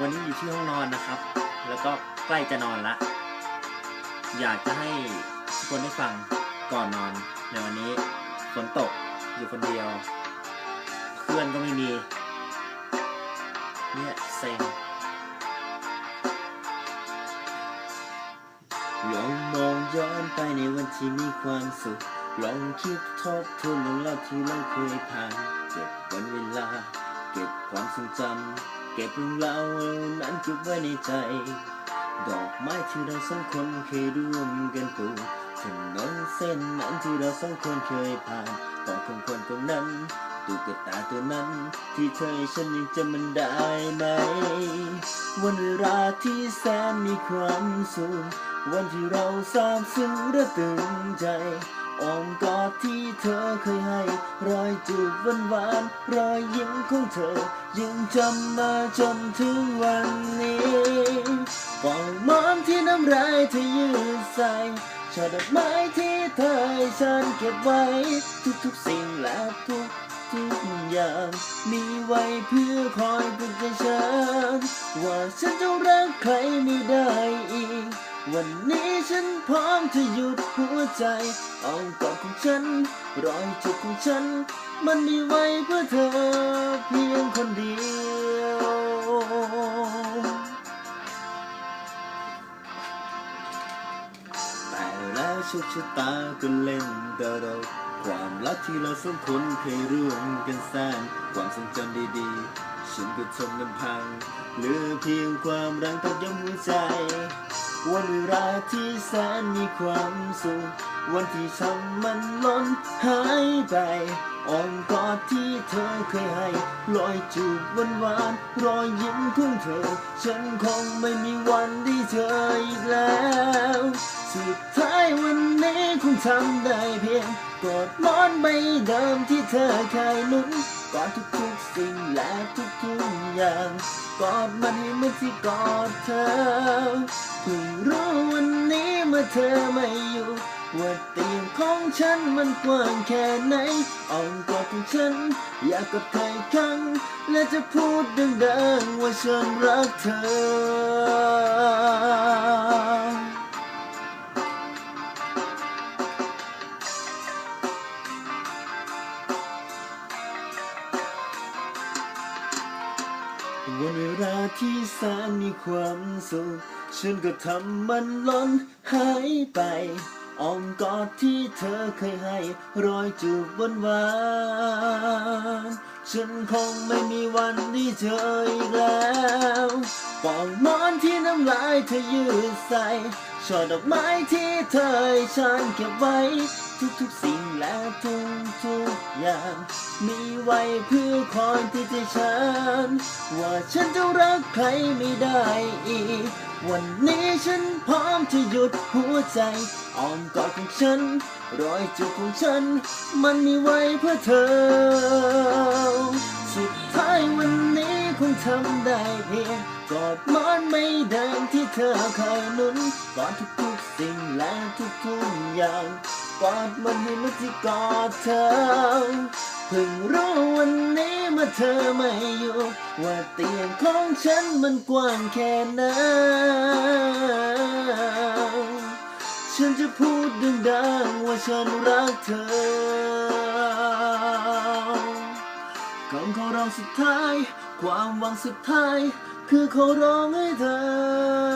วันนี้อยู่ที่ห้องนอนนะครับ แล้วก็ใกล้จะนอนละ อยากจะให้ทุกคนได้ฟังก่อนนอน ในวันนี้ฝนตกอยู่คนเดียว เพื่อนก็ไม่มี เนี่ยเซ็งลองมองย้อนไปในวันที่มีความสุข ลองคิดทบทวนเรื่องราวที่เราเคยผ่าน เก็บวันเวลา เก็บความทรงจำ เก็บเรื่องราวเล่านั้นเก็บไว้ในใจ ดอกไม้ที่เราสองคนเคยร่วมกันปลูกถนนเส้นนั้นที่เราสองคนเคยผ่านกอดของคนคนนั้นตุ๊กตาตัวนั้นที่เธอฉันยังจำมันได้ไหม วันเวลาที่แสนมีความสุขวันที่เราซาบซึ้งและตื่นใจ อ้อมกอดที่เธอเคยให้ รอยจูบหวานหวานรอยยิ้มของเธอ ยังจำมาจนถึงวันนี้ปองมอนที่น้ำลายเธอยืดใส่ช่อดอกไม้ที่เธอให้ฉันเก็บไว้ ทุกๆสิ่งและทุกทุกอย่างมีไว้เพื่อคอยปลุกใจฉันว่าฉันจะรักใครไม่ได้อีก วันนี้ฉันพร้อมจะหยุดหัวใจอ้อมกอดของฉัน รอยจุดของฉัน มันมีไว้เพื่อเธอเพียงคนเดียวแต่แล้วโชคชะตาก็เล่นตลกความรักที่เราสองคนเคยร่วมกันสร้างความทรงจำดีๆ ฉันก็ทนลำพังเหลือเพียงความรักตัดย้ำหัวใจ วันเวลาที่แสนมีความสุข วันที่ช้ำมันล้นหายไป อ้อมกอดที่เธอเคยให้รอยจูบหวานหวานๆรอยยิ้มของเธอ ฉันคงไม่มีวันได้เจออีกแล้ว สุดท้ายวันนี้คงทำได้เพียงกอดมอนใบเดิมที่เธอเคยนุนกอดทุกๆสิ่งและทุกๆอย่างกอดมันให้เมือนที่กอดเธอเพิ่งรู้วันนี้เมื่อเธอไม่อยู่ ว่าเตียงของฉันมันกว้างแค่ไหนอ้อมกอดของฉัน อยากกอดใครครั้ง และจะพูดดังๆว่าฉันรักเธอวันเวลาที่แสนมีความสุข ฉันก็ทำมันล้นหายไป อ้อมกอดที่เธอเคยให้ รอยจูบหวานหวานๆฉันคงไม่มีวันได้เจออีกแล้ว ปองมอนที่น้ำลายเธอยืดใส่ช่อดอกไม้ที่เธอให้ฉันเก็บไว้ ทุกๆสิ่งและทุกๆอย่าง มีไว้เพื่อคอยที่ใจฉัน ว่าฉันจะรักใครไม่ได้อีก วันนี้ฉันพร้อมจะหยุดหัวใจอ้อมกอดของฉัน รอยจุดของฉัน มันมีไว้เพื่อเธอ สุดท้ายวัน ทำได้เพียงกอดมอนไม่เดิมที่เธอเคยนุนกอดทุกๆสิ่งและทุกๆอย่างกอดมันให้เหมันที่กอดเธอเพิ่งรู้วันนี้เมื่อเธอไม่อยู่ ว่าเตียงของฉันมันกว้างแค่ไหนฉันจะพูดดังๆว่าฉันรักเธอคำขอร้องสุดท้าย ความหวังสุดท้าย คือขอร้องให้เธอ